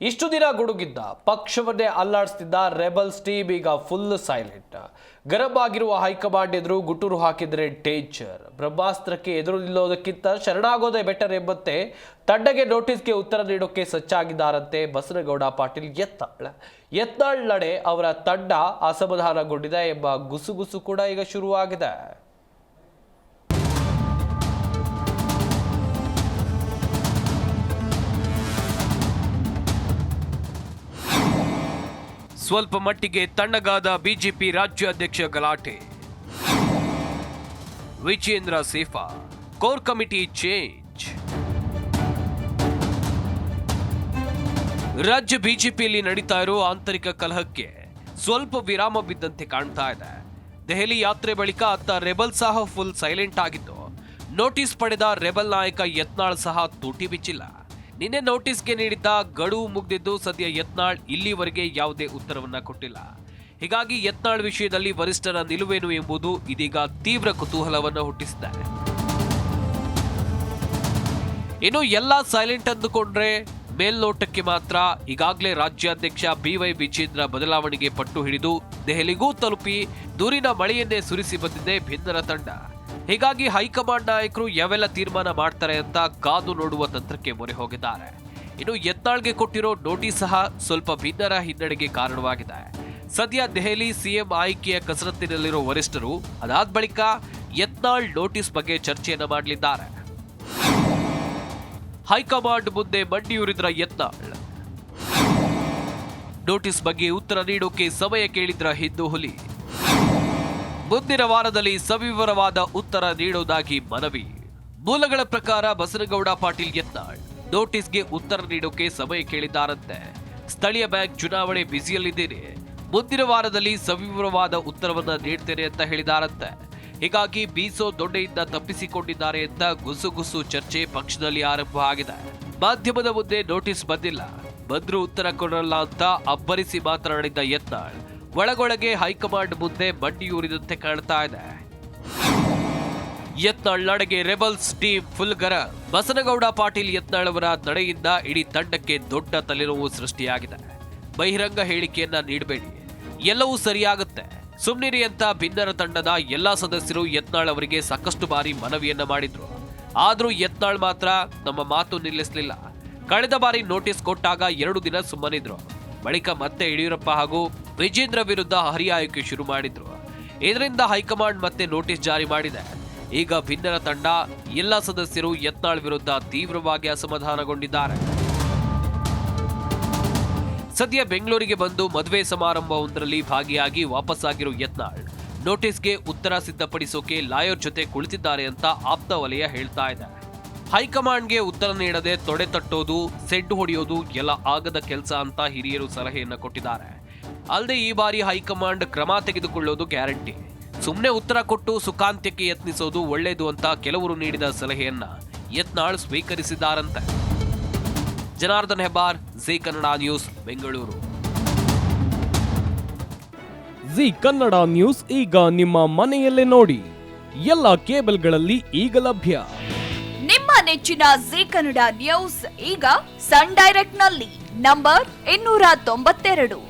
ಇಷ್ಟು ದಿನ ಗುಡುಗಿದ್ದ, ಪಕ್ಷವನ್ನೇ ಅಲ್ಲಾಡಿಸ್ತಿದ್ದ ರೆಬಲ್ಸ್ ಟೀಮ್ ಈಗ ಫುಲ್ ಸೈಲೆಂಟ್ ಗರಬ್ ಆಗಿರುವ ಹೈಕಮಾಂಡ್ ಎದುರು ಗುಟುರು ಹಾಕಿದ್ರೆ ಡೇಂಜರ್ ಬ್ರಹ್ಮಾಸ್ತ್ರಕ್ಕೆ ಎದುರು ನಿಲ್ಲೋದಕ್ಕಿಂತ ಶರಣಾಗೋದೇ ಬೆಟರ್ ಎಂಬಂತೆ ತಂಡಗೆ ನೋಟಿಸ್ಗೆ ಉತ್ತರ ನೀಡೋಕೆ ಸಜ್ಜಾಗಿದ್ದಾರಂತೆ ಬಸನಗೌಡ ಪಾಟೀಲ್ ಎತ್ತಾಳ್ ಎತ್ತಾಳ್ ನಡೆ ಅವರ ತಂಡ ಅಸಮಾಧಾನಗೊಂಡಿದೆ ಎಂಬ ಗುಸುಗುಸು ಕೂಡ ಈಗ ಶುರುವಾಗಿದೆ. ಸ್ವಲ್ಪ ಮಟ್ಟಿಗೆ ತಣ್ಣಗಾದ ಬಿಜೆಪಿ ರಾಜ್ಯಾಧ್ಯಕ್ಷ ಗಲಾಟೆ. ವಿಜೇಂದ್ರ ಸೇಫಾ, ಕೋರ್ ಕಮಿಟಿ ಚೇಂಜ್. ರಾಜ್ಯ ಬಿಜೆಪಿಯಲ್ಲಿ ನಡೀತಾ ಇರೋ ಆಂತರಿಕ ಕಲಹಕ್ಕೆ ಸ್ವಲ್ಪ ವಿರಾಮ ಬಿದ್ದಂತೆ ಕಾಣ್ತಾ ಇದೆ. ದೆಹಲಿ ಯಾತ್ರೆ ಬಳಿಕ ಅತ್ತ ರೆಬಲ್ ಸಹ ಫುಲ್ ಸೈಲೆಂಟ್ ಆಗಿದ್ದು, ನೋಟಿಸ್ ಪಡೆದ ರೆಬಲ್ ನಾಯಕ ಯತ್ನಾಳ್ ಸಹ ತೂಟಿ ಬಿಚ್ಚಿಲ್ಲ. ನಿನ್ನೆ ನೋಟಿಸ್ಗೆ ನೀಡಿದ್ದ ಗಡುವು ಮುಗ್ದಿದ್ದು ಸದ್ಯ ಯತ್ನಾಳ್ ಇಲ್ಲಿವರೆಗೆ ಯಾವುದೇ ಉತ್ತರವನ್ನ ಕೊಟ್ಟಿಲ್ಲ. ಹೀಗಾಗಿ ಯತ್ನಾಳ್ ವಿಷಯದಲ್ಲಿ ವರಿಷ್ಠರ ನಿಲುವೇನು ಎಂಬುದು ಇದೀಗ ತೀವ್ರ ಕುತೂಹಲವನ್ನು ಹುಟ್ಟಿಸಿದ್ದಾರೆ. ಇನ್ನು ಎಲ್ಲ ಸೈಲೆಂಟ್ ಅಂದುಕೊಂಡ್ರೆ ಮೇಲ್ನೋಟಕ್ಕೆ ಮಾತ್ರ ಈಗಾಗಲೇ ರಾಜ್ಯಾಧ್ಯಕ್ಷ ಬಿವೈ ವಿಜೇಂದ್ರ ಬದಲಾವಣೆಗೆ ಪಟ್ಟು ಹಿಡಿದು ದೆಹಲಿಗೂ ತಲುಪಿ ದೂರಿನ ಮಳೆಯನ್ನೇ ಸುರಿಸಿ ಬಂದಿದೆ ಭಿನ್ನರ ತಂಡ. ಹೀಗಾಗಿ ಹೈಕಮಾಂಡ್ ನಾಯಕರು ಯಾವೆಲ್ಲ ತೀರ್ಮಾನ ಮಾಡ್ತಾರೆ ಅಂತ ಕಾದು ನೋಡುವ ತಂತ್ರಕ್ಕೆ ಮೊರೆ ಹೋಗಿದ್ದಾರೆ. ಇನ್ನು ಯತ್ನಾಳ್ಗೆ ಕೊಟ್ಟಿರೋ ನೋಟಿಸ್ ಸಹ ಸ್ವಲ್ಪ ಭಿನ್ನರ ಹಿನ್ನಡೆಗೆ ಕಾರಣವಾಗಿದೆ. ಸದ್ಯ ದೆಹಲಿ ಸಿಎಂ ಆಯ್ಕೆಯ ಕಸರತ್ತಿನಲ್ಲಿರೋ ವರಿಷ್ಠರು, ಅದಾದ ಬಳಿಕ ಯತ್ನಾಳ್ ನೋಟಿಸ್ ಬಗ್ಗೆ ಚರ್ಚೆಯನ್ನು ಮಾಡಲಿದ್ದಾರೆ. ಹೈಕಮಾಂಡ್ ಮುಂದೆ ಮಂಡಿಯೂರಿದ್ರ ಯತ್ನಾಳ್. ನೋಟಿಸ್ ಬಗ್ಗೆ ಉತ್ತರ ನೀಡೋಕೆ ಸಮಯ ಕೇಳಿದ್ರ ಹಿಂದೂ ಹುಲಿ ಮುಂದಿನ ವಾರದಲ್ಲಿ ಸವಿವರವಾದ ಉತ್ತರ ನೀಡೋದಾಗಿ ಮನವಿ. ಮೂಲಗಳ ಪ್ರಕಾರ ಬಸನಗೌಡ ಪಾಟೀಲ್ ಯತ್ನಾಳ್ ನೋಟಿಸ್ಗೆ ಉತ್ತರ ನೀಡೋಕೆ ಸಮಯ ಕೇಳಿದ್ದಾರಂತೆ. ಸ್ಥಳೀಯ ಬ್ಯಾಂಕ್ ಚುನಾವಣೆ ಬ್ಯುಸಿಯಲ್ಲಿದ್ದೇನೆ. ಮುಂದಿನ ವಾರದಲ್ಲಿ ಸವಿವರವಾದ ಉತ್ತರವನ್ನು ನೀಡ್ತೇನೆ ಅಂತ ಹೇಳಿದಾರಂತೆ. ಹೀಗಾಗಿ ಬೀಸೋ ದೊಡ್ಡೆಯಿಂದ ತಪ್ಪಿಸಿಕೊಂಡಿದ್ದಾರೆ ಅಂತ ಗುಸುಗುಸು ಚರ್ಚೆ ಪಕ್ಷದಲ್ಲಿ ಆರಂಭ ಆಗಿದೆ. ಮಾಧ್ಯಮದ ಮುಂದೆ ನೋಟಿಸ್ ಬಂದಿಲ್ಲ. ಬಂದ್ರೂ ಉತ್ತರ ಕೊಡಲ್ಲ ಅಂತ ಅಬ್ಬರಿಸಿ ಮಾತನಾಡಿದ್ದ ಯತ್ನಾಳ್ ಒಳಗೊಳಗೆ ಹೈಕಮಾಂಡ್ ಮುಂದೆ ಮಂಡಿಯೂರಿದಂತೆ ಕಾಣ್ತಾ ಇದೆ. ಯತ್ನಾಳ್ ನಡೆಗೆ ರೆಬಲ್ಸ್ ಟೀಮ್ ಫುಲ್ ಗರ ಬಸನಗೌಡ ಪಾಟೀಲ್ ಯತ್ನಾಳ್ ಅವರ ನಡೆಯಿಂದ ಇಡೀ ತಂಡಕ್ಕೆ ದೊಡ್ಡ ತಲೆನೋವು ಸೃಷ್ಟಿಯಾಗಿದೆ. ಬಹಿರಂಗ ಹೇಳಿಕೆಯನ್ನ ನೀಡಬೇಡಿ. ಎಲ್ಲವೂ ಸರಿಯಾಗುತ್ತೆ. ಸುಮ್ನಿರಿ ಅಂತ ಭಿನ್ನರ ತಂಡದ ಎಲ್ಲಾ ಸದಸ್ಯರು ಯತ್ನಾಳ್ ಅವರಿಗೆ ಸಾಕಷ್ಟು ಬಾರಿ ಮನವಿಯನ್ನ ಮಾಡಿದ್ರು. ಆದ್ರೂ ಯತ್ನಾಳ್ ಮಾತ್ರ ನಮ್ಮ ಮಾತು ನಿಲ್ಲಿಸಲಿಲ್ಲ. ಕಳೆದ ಬಾರಿ ನೋಟಿಸ್ ಕೊಟ್ಟಾಗ ಎರಡು ದಿನ ಸುಮ್ಮನಿದ್ರು. ಬಳಿಕ ಮತ್ತೆ ಯಡಿಯೂರಪ್ಪ ಹಾಗೂ ವಿಜೇಂದ್ರ ವಿರುದ್ಧ ಹರಿಹಾಯಕ್ಕೆ ಶುರು ಮಾಡಿದ್ರು. ಇದರಿಂದ ಹೈಕಮಾಂಡ್ ಮತ್ತೆ ನೋಟಿಸ್ ಜಾರಿ ಮಾಡಿದೆ. ಈಗ ಭಿನ್ನರ ತಂಡ, ಎಲ್ಲ ಸದಸ್ಯರು ಯತ್ನಾಳ್ ವಿರುದ್ಧ ತೀವ್ರವಾಗಿ ಅಸಮಾಧಾನಗೊಂಡಿದ್ದಾರೆ. ಸದ್ಯ ಬೆಂಗಳೂರಿಗೆ ಬಂದು ಮದುವೆ ಸಮಾರಂಭವೊಂದರಲ್ಲಿ ಭಾಗಿಯಾಗಿ ವಾಪಸ್ಸಾಗಿರೋ ಯತ್ನಾಳ್, ನೋಟಿಸ್ಗೆ ಉತ್ತರ ಸಿದ್ಧಪಡಿಸೋಕೆ ಲಾಯರ್ ಜೊತೆ ಕುಳಿತಿದ್ದಾರೆ ಅಂತ ಆಪ್ತ ವಲಯ ಹೇಳ್ತಾ ಇದೆ. ಹೈಕಮಾಂಡ್ಗೆ ಉತ್ತರ ನೀಡದೆ ತೊಡೆ ತಟ್ಟೋದು, ಸೆಡ್ಡು ಹೊಡೆಯೋದು ಎಲ್ಲ ಆಗದ ಕೆಲಸ ಅಂತ ಹಿರಿಯರು ಸಲಹೆಯನ್ನ ಕೊಟ್ಟಿದ್ದಾರೆ. ಅಲ್ಲದೆ ಈ ಬಾರಿ ಹೈಕಮಾಂಡ್ ಕ್ರಮ ತೆಗೆದುಕೊಳ್ಳೋದು ಗ್ಯಾರಂಟಿ. ಸುಮ್ಮನೆ ಉತ್ತರ ಕೊಟ್ಟು ಸುಖಾಂತ್ಯಕ್ಕೆ ಯತ್ನಿಸೋದು ಒಳ್ಳೆಯದು ಅಂತ ಕೆಲವರು ನೀಡಿದ ಸಲಹೆಯನ್ನ Yatnal ಸ್ವೀಕರಿಸಿದ್ದಾರಂತೆ. Janardhan Hebbar Zee Kannada news Bengaluru. Zee Kannada news ಈಗ ನಿಮ್ಮ ಮನೆಯಲ್ಲೇ ನೋಡಿ. ಎಲ್ಲ ಕೇಬಲ್ಗಳಲ್ಲಿ ಈಗ ಲಭ್ಯ. ನಿಮ್ಮ ನೆಚ್ಚಿನ ಜಿ ಕನ್ನಡ ನ್ಯೂಸ್ ಈಗ ಸನ್ ಡೈರೆಕ್ಟ್ನಲ್ಲಿ ನಂಬರ್ ಇನ್ನೂರ ತೊಂಬತ್ತೆರಡು.